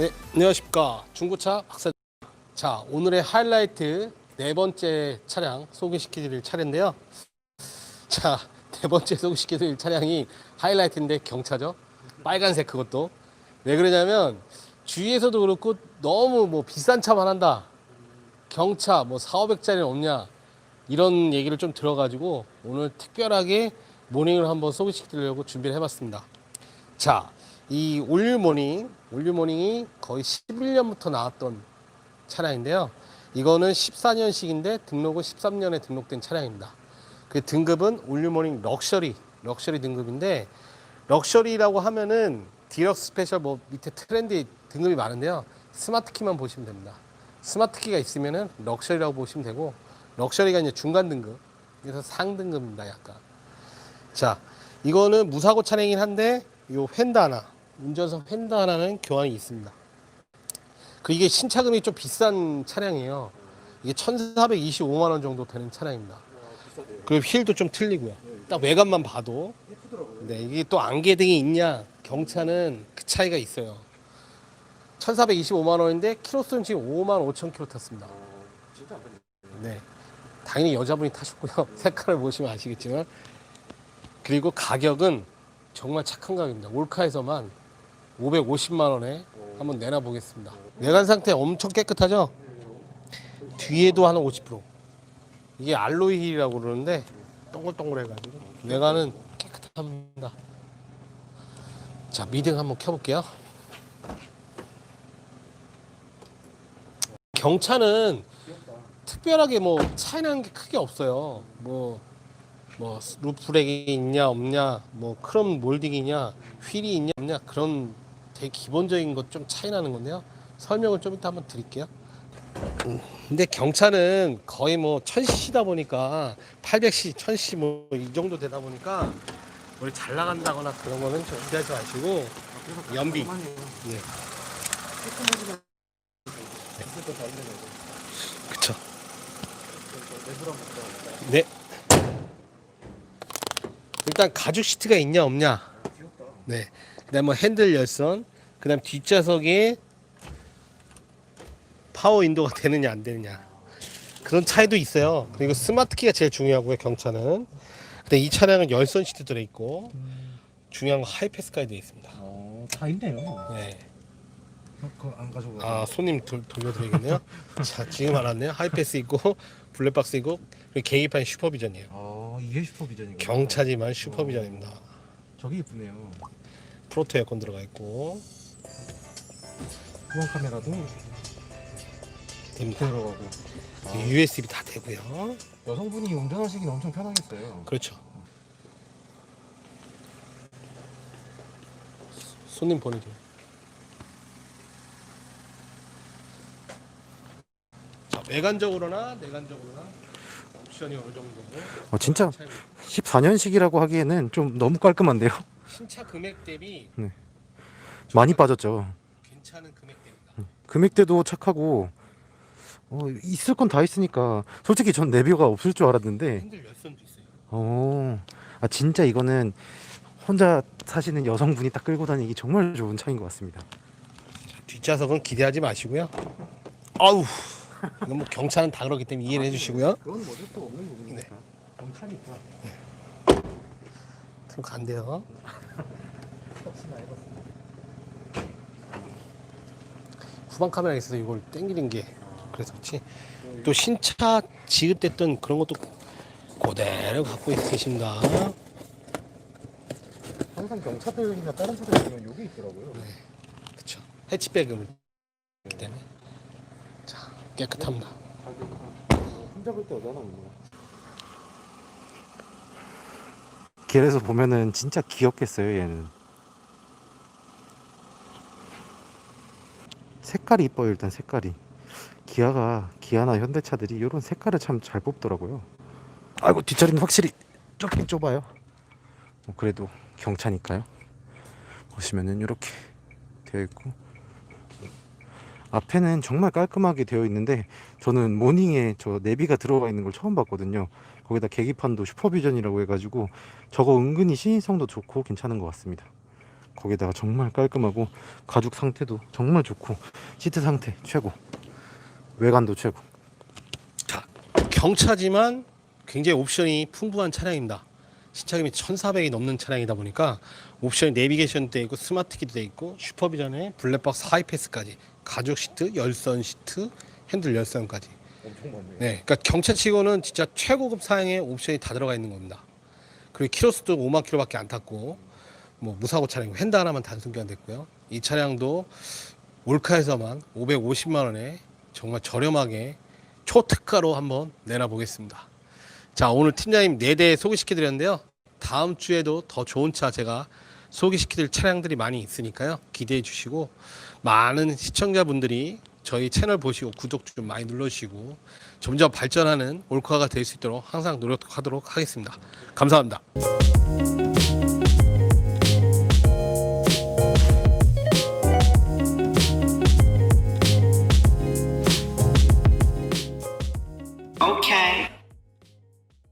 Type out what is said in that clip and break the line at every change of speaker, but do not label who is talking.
네, 안녕하십니까. 중고차 박사. 자, 오늘의 하이라이트 네 번째 차량 소개시켜드릴 차례인데요. 자, 네 번째 소개시켜드릴 차량이 하이라이트인데 경차죠. 빨간색 그것도. 왜 그러냐면 주위에서도 그렇고 너무 뭐 비싼 차만 한다. 경차 뭐 4, 500짜리 없냐. 이런 얘기를 좀 들어가지고 오늘 특별하게 모닝을 한번 소개시켜드리려고 준비를 해봤습니다. 자, 이 올류모닝, 올류모닝이 거의 11년부터 나왔던 차량인데요. 이거는 14년식인데 등록은 13년에 등록된 차량입니다. 그 등급은 올류모닝 럭셔리, 럭셔리 등급인데 럭셔리라고 하면은 디럭스 스페셜 뭐 밑에 트렌드 등급이 많은데요. 스마트 키만 보시면 됩니다. 스마트 키가 있으면은 럭셔리라고 보시면 되고 럭셔리가 이제 중간 등급, 그래서 상등급입니다. 약간. 자, 이거는 무사고 차량이긴 한데 요 휀다 하나, 운전석 휀다 하나는 교환이 있습니다. 그 이게 신차금이 좀 비싼 차량이에요. 이게 1,425만 원 정도 되는 차량입니다. 그리고 휠도 좀 틀리고요. 딱 외관만 봐도. 네, 이게 또 안개등이 있냐? 경차는 그 차이가 있어요. 1,425만 원인데 키로수는 지금 5만 5천 킬로 탔습니다. 네. 당연히 여자분이 타셨고요. 색깔을 보시면 아시겠지만. 그리고 가격은 정말 착한 가격입니다. 올카에서만 550만 원에 한번 내놔 보겠습니다. 내관 상태 엄청 깨끗하죠? 뒤에도 한 50%. 이게 알로이 힐이라고 그러는데 동글동글 해가지고 내관은 깨끗합니다. 자 미등 한번 켜볼게요. 경차는 특별하게 뭐 차이나는 게 크게 없어요. 뭐, 뭐, 루프렉이 있냐, 없냐, 뭐, 크롬 몰딩이냐, 휠이 있냐, 없냐, 그런 되게 기본적인 것 좀 차이 나는 건데요. 설명을 좀 이따 한번 드릴게요. 음, 근데 경차는 거의 뭐 1000cc다 보니까 800cc, 1000cc 뭐 이 정도 되다 보니까 뭘잘 나간다거나 그런 거는 좀 기대하지 마시고 연비. 예. 그쵸. 네. 일단 가죽 시트가 있냐 없냐. 네. 그다음 뭐 핸들 열선. 그다음 뒷좌석에 파워 인도가 되느냐 안 되느냐. 그런 차이도 있어요. 그리고 스마트 키가 제일 중요하고요. 경차는. 근데 이 차량은 열선 시트 들어 있고 중요한 건 하이패스까지 되어 있습니다.
어, 다 있네요.
네.
그거 안 가져가.
아 손님 돌, 돌려드리겠네요. 자 지금 알았네요. 하이패스 있고 블랙박스 있고 그리고 계기판 슈퍼비전이에요.
아, 이게 슈퍼비전이고.
경차지만 슈퍼비전입니다.
저게 이쁘네요.
프로토 에어컨 들어가 있고
후방 카메라도
됩니다.
들어가고. 아,
USB 다 되고요.
여성분이 운전하시기 엄청 편하겠어요.
그렇죠. 손님 보내줘. 자 외관적으로나 내관적으로나 옵션이 어느 정도
어, 진짜
차이가
14년식이라고 하기에는 좀 너무 깔끔한데요?
신차 금액 대비
많이 빠졌죠.
괜찮은 금액대입니다.
금액대도 착하고 어, 있을 건 다 있으니까 솔직히 전 내비가 없을 줄 알았는데
핸들 열선도 있어요.
어, 아 진짜 이거는 혼자 사시는 여성분이 딱 끌고 다니기 정말 좋은 차인 것 같습니다.
뒷좌석은 기대하지 마시고요. 아우, 이건 뭐 경차는 다 그렇기 때문에 이해를 해주시고요.
그건 뭐 어쩔 수 없는 부분이니까. 경차니까.
좀 간대요.
혹시나 해봤어.
후방 카메라 있어서 이걸 땡기는 게 그래서 그렇지. 또 신차 지급됐던 그런 것도 그대로 갖고 계십니다.
항상 경차들이나 다른 차들 보면 요게 있더라고요.
그렇죠. 해치백을 때문에 자 깨끗합니다.
혼자 볼때 얼마나 없는
길에서 보면은 진짜 귀엽겠어요 얘는. 색깔이 이뻐요 일단 색깔이. 기아가 기아나 현대차들이 이런 색깔을 참 잘 뽑더라고요. 아이고 뒷자리는 확실히 좁긴 좁아요. 뭐 그래도 경차니까요. 보시면은 이렇게 되어 있고 앞에는 정말 깔끔하게 되어 있는데 저는 모닝에 저 내비가 들어가 있는 걸 처음 봤거든요. 거기다 계기판도 슈퍼비전이라고 해가지고 저거 은근히 시인성도 좋고 괜찮은 것 같습니다. 거기다가 정말 깔끔하고 가죽 상태도 정말 좋고 시트 상태 최고 외관도 최고
자, 경차지만 굉장히 옵션이 풍부한 차량입니다. 시차금이 1,400이 넘는 차량이다 보니까 옵션이 내비게이션도 돼 있고 스마트키도 돼 있고 슈퍼비전에 블랙박스 하이패스까지 가죽 시트, 열선 시트, 핸들 열선까지.
엄청 많네요.
네, 그러니까 경차치고는 진짜 최고급 사양의 옵션이 다 들어가 있는 겁니다. 그리고 키로수도 5만 킬로밖에 안 탔고 뭐 무사고 차량이고 핸드 하나만 단순 교환됐고요. 이 차량도 올카에서만 550만 원에 정말 저렴하게 초특가로 한번 내놔 보겠습니다. 자, 오늘 팀장님 4대 소개시켜 드렸는데요. 다음 주에도 더 좋은 차 제가 소개시켜 드릴 차량들이 많이 있으니까요. 기대해 주시고 많은 시청자분들이 저희 채널 보시고 구독 좀 많이 눌러 주시고 점점 발전하는 올카가 될 수 있도록 항상 노력하도록 하겠습니다. 감사합니다.